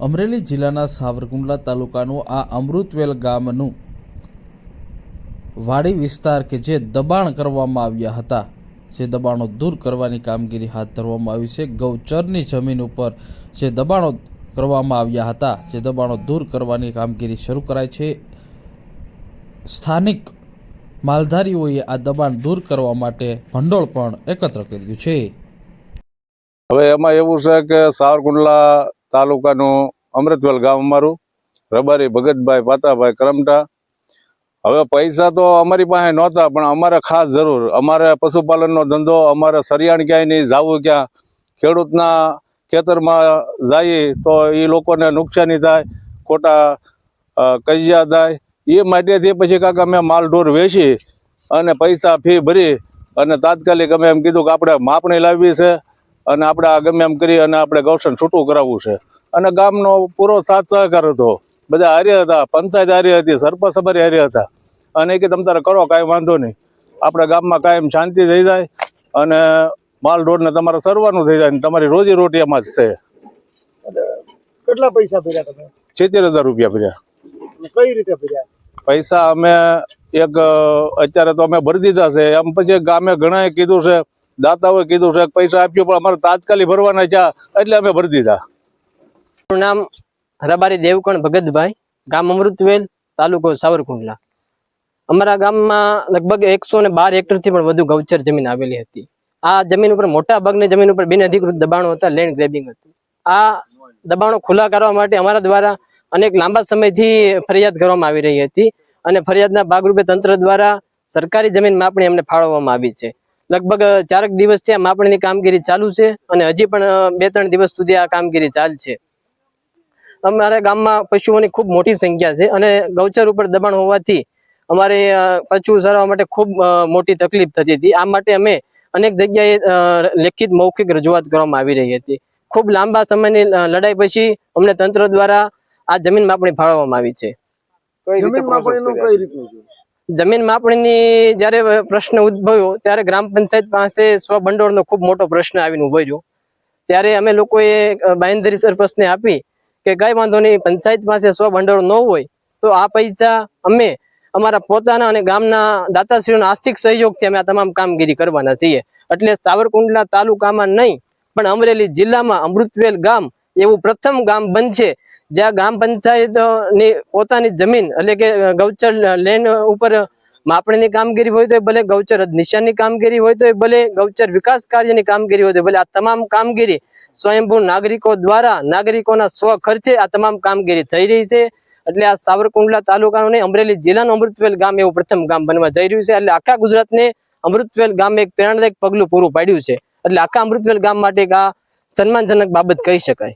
અમરેલી જિલ્લાના સાવરકુંડલા તાલુકાનું આ અમૃતવેલ ગામનું વાડી વિસ્તાર કે જે દબાણ કરવામાં આવ્યા હતા, જે દબાણો દૂર કરવાની કામગીરી હાથ ધરવામાં આવી છે. ગૌચરની જમીન ઉપર જે દબાણો કરવામાં આવ્યા હતા, જે દબાણો દૂર કરવાની કામગીરી શરૂ કરાઈ છે. સ્થાનિક માલધારીઓએ આ દબાણ દૂર કરવા માટે ભંડોળ પણ એકત્ર કર્યું છે. હવે એમાં એવું છે કે સાવરકુંડલા તાલુકાનું અમૃતવલ ગામ અમારું. રબારી, ભગતભાઈ, પાતાભાઈ, કરમટા. હવે પૈસા તો અમારી પાસે નહોતા, પણ અમારે ખાસ જરૂર. અમારે પશુપાલનનો ધંધો, અમારે સરિયાણ ક્યાંય નહીં, જાવું ક્યાં. ખેડૂતના ખેતરમાં જઈએ તો એ લોકોને નુકસાની થાય, ખોટા કજિયા થાય. એ માટેથી પછી કાંક અમે માલ ઢોર વેચી અને પૈસા ફી ભરી અને તાત્કાલિક અમે એમ કીધું કે આપણે માપણી લાવવી છે. અને આપણે આ ગમે એમ કરી અને આપણે ગૌશન છૂટું કરાવવું છે. અને ગામનો પૂરો સાથ સહકાર હતો. બધા હારે હતા પંચાયત હારી હતી સરપંચ અમારી હારી હતા. અને કે તમે તારે કરો કાંઈ વાંધો નહીં. આપણા ગામમાં કાયમ શાંતિ થઈ જાય અને માલ રોડને તમારે સરવાનું થઈ જાય ને તમારી રોજી રોટી એમાં જ છે. કેટલા પૈસા ભર્યા તમે? સિત્તેર હજાર રૂપિયા ભર્યા. કઈ રીતે ભર્યા? પૈસા અમે એક અત્યારે તો અમે ભરી દીધા છે. એમ પછી ગામે ઘણાએ કીધું છે દાતાઓએ કીધું છે પૈસા આપ્યો, પણ અમારે તાત્કાલિક ભરવાના છે, એટલે અમે ભરી દીધા. નામ હરાબારી દેવકણ ભગતભાઈ, ગામ અમૃતવેલ, તાલુકો સાવરકુંડલા. અમારા ગામમાં લગભગ એકસો ને બાર હેક્ટરથી પણ વધુ ગૌચર જમીન આવેલી હતી. આ જમીન ઉપર મોટા ભાગની જમીન ઉપર બિન અધિકૃત દબાણો હતા લેન્ડ ગ્રેબિંગ હતું. આ દબાણો ખુલ્લા કરવા માટે અમારા દ્વારા અનેક લાંબા સમયથી ફરિયાદ કરવામાં આવી રહી હતી અને ફરિયાદના ભાગરૂપે તંત્ર દ્વારા સરકારી જમીન માપણી અમને ફાળવવામાં આવી છે. લગભગ ચારક દિવસથી આ માપણીની કામગીરી ચાલુ છે અને હજી પણ બે ત્રણ દિવસ સુધી આ કામગીરી ચાલશે અમારા ગામમાં પશુઓની ખૂબ મોટી સંખ્યા છે અને ગૌચર ઉપર દબાણ હોવાથી અમારે પશુ સારવા માટે ખૂબ મોટી તકલીફ થતી હતી. આ માટે અમે અનેક જગ્યાએ લેખિત મૌખિક રજૂઆત કરવામાં આવી રહી હતી. ખૂબ લાંબા સમયની લડાઈ પછી અમને તંત્ર દ્વારા આ જમીન માપણી ફાળવવામાં આવી છે. કઈ રીતે જમીન માપણીનું જ્યારે પ્રશ્ન ઉદ્ભવ્યો, ત્યારે ગ્રામ પંચાયત પાસે સ્વભંડોળનો ખૂબ મોટો પ્રશ્ન આવીને ઊભો રહ્યો. ત્યારે અમે લોકોએ બાંયધરી સરપંચને આપી કે કઈ વાંધો નહીં, પંચાયત પાસે સ્વભંડોળ ન હોય, તો આ પૈસા અમે અમારા પોતાના અને ગામના દાતાશ્રીઓના આર્થિક સહયોગથી અમે આ તમામ કામગીરી કરવાના છીએ. એટલે સાવરકુંડલા તાલુકામાં નહીં, પણ અમરેલી જિલ્લામાં અમૃતવેલ ગામ એવું પ્રથમ ગામ બનશે જ્યાં ગ્રામ પંચાયતની પોતાની જમીન એટલે કે ગૌચર લેન્ડ ઉપર માપણીની કામગીરી હોય તો ભલે ગૌચર નિશાનની કામગીરી હોય તો ભલે ગૌચર વિકાસ કાર્યની કામગીરી હોય તો ભલે આ તમામ કામગીરી સ્વયંભૂ નાગરિકો દ્વારા નાગરિકોના સ્વ ખર્ચે આ તમામ કામગીરી થઈ રહી છે. એટલે આ સાવરકુંડલા તાલુકાનું અમરેલી જિલ્લાનું અમૃતવેલ ગામ એવું પ્રથમ ગામ બનવા જઈ રહ્યું છે. એટલે આખા ગુજરાતને અમૃતવેલ ગામ એક પ્રેરણાદાયક પગલું પૂરું પાડ્યું છે. એટલે આખા અમૃતવેલ ગામ માટે એક સન્માનજનક બાબત કહી શકાય.